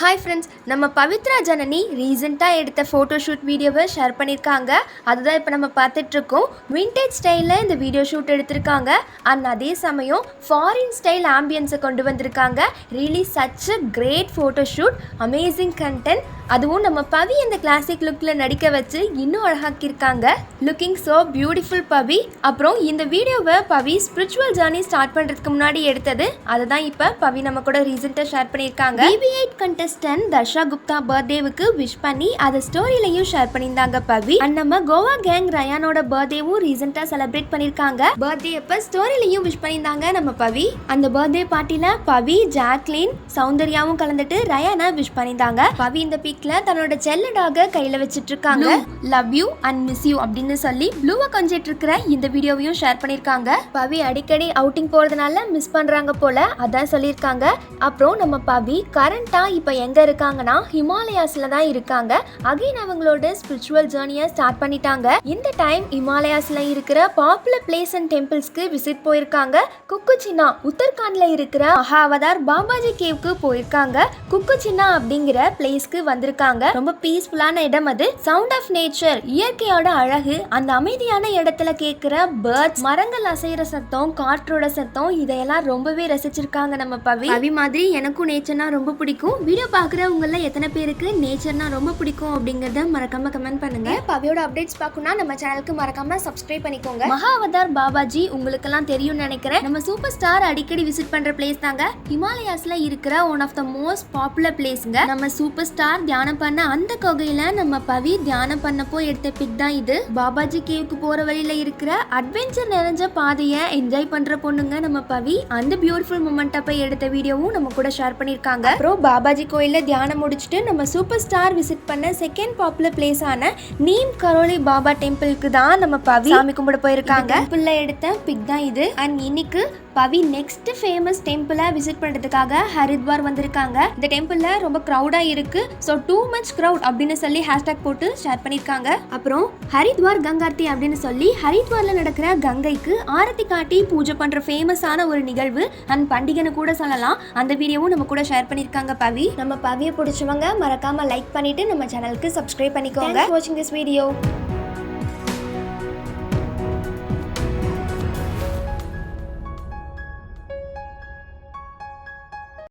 Hi friends நம்ம பவித்ரா ஜனனி ரீசெண்டாக எடுத்த ஃபோட்டோஷூட் வீடியோவை ஷேர் பண்ணியிருக்காங்க அதுதான் இப்போ நம்ம பார்த்துட்ருக்கோம். விண்டேஜ் ஸ்டைலில் இந்த வீடியோ ஷூட் எடுத்திருக்காங்க. அண்ட் அதே சமயம் ஃபாரின் ஸ்டைல் ஆம்பியன்ஸை கொண்டு வந்திருக்காங்க. Really such a great photoshoot amazing content அதுவும் நம்ம பவி அந்த கிளாசிக் லுக்கில் நடிக்க வச்சு இன்னும் அழகாக்கியிருக்காங்க. Looking so beautiful Pavi. அப்புறம் இந்த வீடியோவை பவி ஸ்பிரிச்சுவல் ஜேர்னி ஸ்டார்ட் பண்ணுறதுக்கு முன்னாடி எடுத்தது. அதை தான் இப்போ பவி நம்ம கூட ரீசெண்டாக ஷேர் பண்ணியிருக்காங்க. BB eight contestant Dharsha Gupta பர்த்டேவுக்கு wish பண்ணி அதை ஸ்டோரியிலையும் ஷேர் பண்ணியிருந்தாங்க பவி. அண்ட் நம்ம கோவா கேங் ரயானோட பர்த்டேவும் ரீசெண்டாக செலிப்ரேட் பண்ணியிருக்காங்க. பர்த்டே அப்போ ஸ்டோரியிலையும் விஷ் பண்ணியிருந்தாங்க நம்ம பவி. அந்த பர்த்டே பார்ட்டியில் பவி ஜாக்லின் சௌந்தர்யாவும் கலந்துட்டு ரயானா விஷ் பண்ணியிருந்தாங்க. பவி இந்த பிக்ல தன்னோட செல்லடாக கையில வச்சிட்டு இருக்காங்க love you and miss you அப்படின்னு சொல்லி ப்ளூவை கொஞ்சிட்டு இருக்கிற இந்த வீடியோவையும் ஷேர் பண்ணியிருக்காங்க. பவி அடிக்கடி அவுட்டிங் போறதுனால மிஸ் பண்றாங்க போல அதான் சொல்லியிருக்காங்க. அப்புறம் நம்ம பவி கரண்டா இப்போ எங்கே இருக்காங்கன்னா ஹிமாலயாஸில் தான் இருக்காங்க. அகைன் அவங்களோட ஸ்பிரிச்சுவல் ஜேர்னியை ஸ்டார்ட் பண்ணிட்டாங்க. இந்த டைம் ஹிமாலயாஸில் இருக்கிற பாப்புலர் பிளேஸ் அண்ட் டெம்பிள்ஸ்க்கு விசிட் போயிருக்காங்க. குக்கு சின்னா உத்தரகாண்டில் இருக்கிற மகாவதார் பாபாஜி கேவ்க்கு போயிருக்காங்க. குக்கு சின்னா அப்படிங்கிற பிளேஸ்க்கு வந்திருக்காங்க. ரொம்ப பீஸ்ஃபுல்லான இடம் அது. சவுண்ட் ஆஃப் நேச்சர் இயற்கையோட அழகு அந்த அமைதியான இடத்துல கேட்குற பேர்ட்ஸ் மரங்கள் அசைகிற சத்தம் காற்றோட சத்தம் இதையெல்லாம் ரொம்பவே ரசிச்சிருக்காங்க நம்ம பவி. பவி மாதிரி எனக்கும் நேச்சர்னா ரொம்ப பிடிக்கும். வீடியோ பார்க்குறவங்கள எத்தனை பேருக்கு நேச்சர்னா ரொம்ப பிடிக்கும் அப்படிங்கறத மறக்காம கமெண்ட் பண்ணுங்க. பவியோட அப்டேட்ஸ் பார்க்கணும்னா நம்ம சேனலுக்கு மறக்காம சப்ஸ்கிரைப் பண்ணிக்கோங்க. மகாவதார் பாபாஜி உங்களுக்கெல்லாம் தெரியும்னு நினைக்கிறேன். நம்ம சூப்பர் ஸ்டார் அடிக்கடி விசிட் பண்ற பிளேஸ் தாங்க. ஹிமாலயாஸ்ல இருக்கிற one of the most popular பிளேஸ்ங்க நம்ம சூப்பர் ஸ்டார் தியானம் பண்ண அந்த குகையில நம்ம பவி தியானம் பண்ணப்போ எடுத்த பிக் தான் இது. பாபாஜி கேவுக்கு போற வழியில இருக்கிற அட்வென்ச்சர் நிறைஞ்ச பாதையை என்ஜாய் பண்ற பொண்ணுங்க நம்ம பவி. அந்த பியூட்டிஃபுல் மூமெண்ட் அப்ப எடுத்த வீடியோவும் நம்ம கூட ஷேர் பண்ணிருக்காங்க. அப்புறம் பாபாஜி கோயில்ல தியானம் முடிச்சுட்டு நம்ம சூப்பர் ஸ்டார் விசிட் பண்ண செகண்ட் பாப்புலர் பிளேஸ் ஆன நீம் கரோலி பாபா டெம்பிளுக்கு தான் நம்ம பவி சாமி கும்பிட போயிருக்காங்க. டெம்பிள்ல எடுத்த பிக் தான் இது. அண்ட் இன்னைக்கு பவி நெக்ஸ்ட் ஃபேமஸ் டெம்பிளை விசிட் பண்ணுறதுக்காக ஹரித்வார் வந்திருக்காங்க. இந்த டெம்பிளில் ரொம்ப க்ரௌடாக இருக்கு. ஸோ டூ மச் க்ரௌட் அப்படின்னு சொல்லி ஹேஷ்டேக் போட்டு ஷேர் பண்ணியிருக்காங்க அப்புறம் ஹரித்வார் கங்கார்த்தி அப்படின்னு சொல்லி ஹரித்வாரில் நடக்கிற கங்கைக்கு ஆரத்தி காட்டி பூஜை பண்ணுற ஃபேமஸான ஒரு நிகழ்வு. அண்ட் பண்டிகைன்னு கூட சொல்லலாம். அந்த வீடியோவும் நம்ம கூட ஷேர் பண்ணியிருக்காங்க பவி. நம்ம பவியை பிடிச்சவங்க மறக்காமல் லைக் பண்ணிவிட்டு நம்ம சேனலுக்கு சப்ஸ்கிரைப் பண்ணிக்கோங்க. வாட்சிங் திஸ் வீடியோ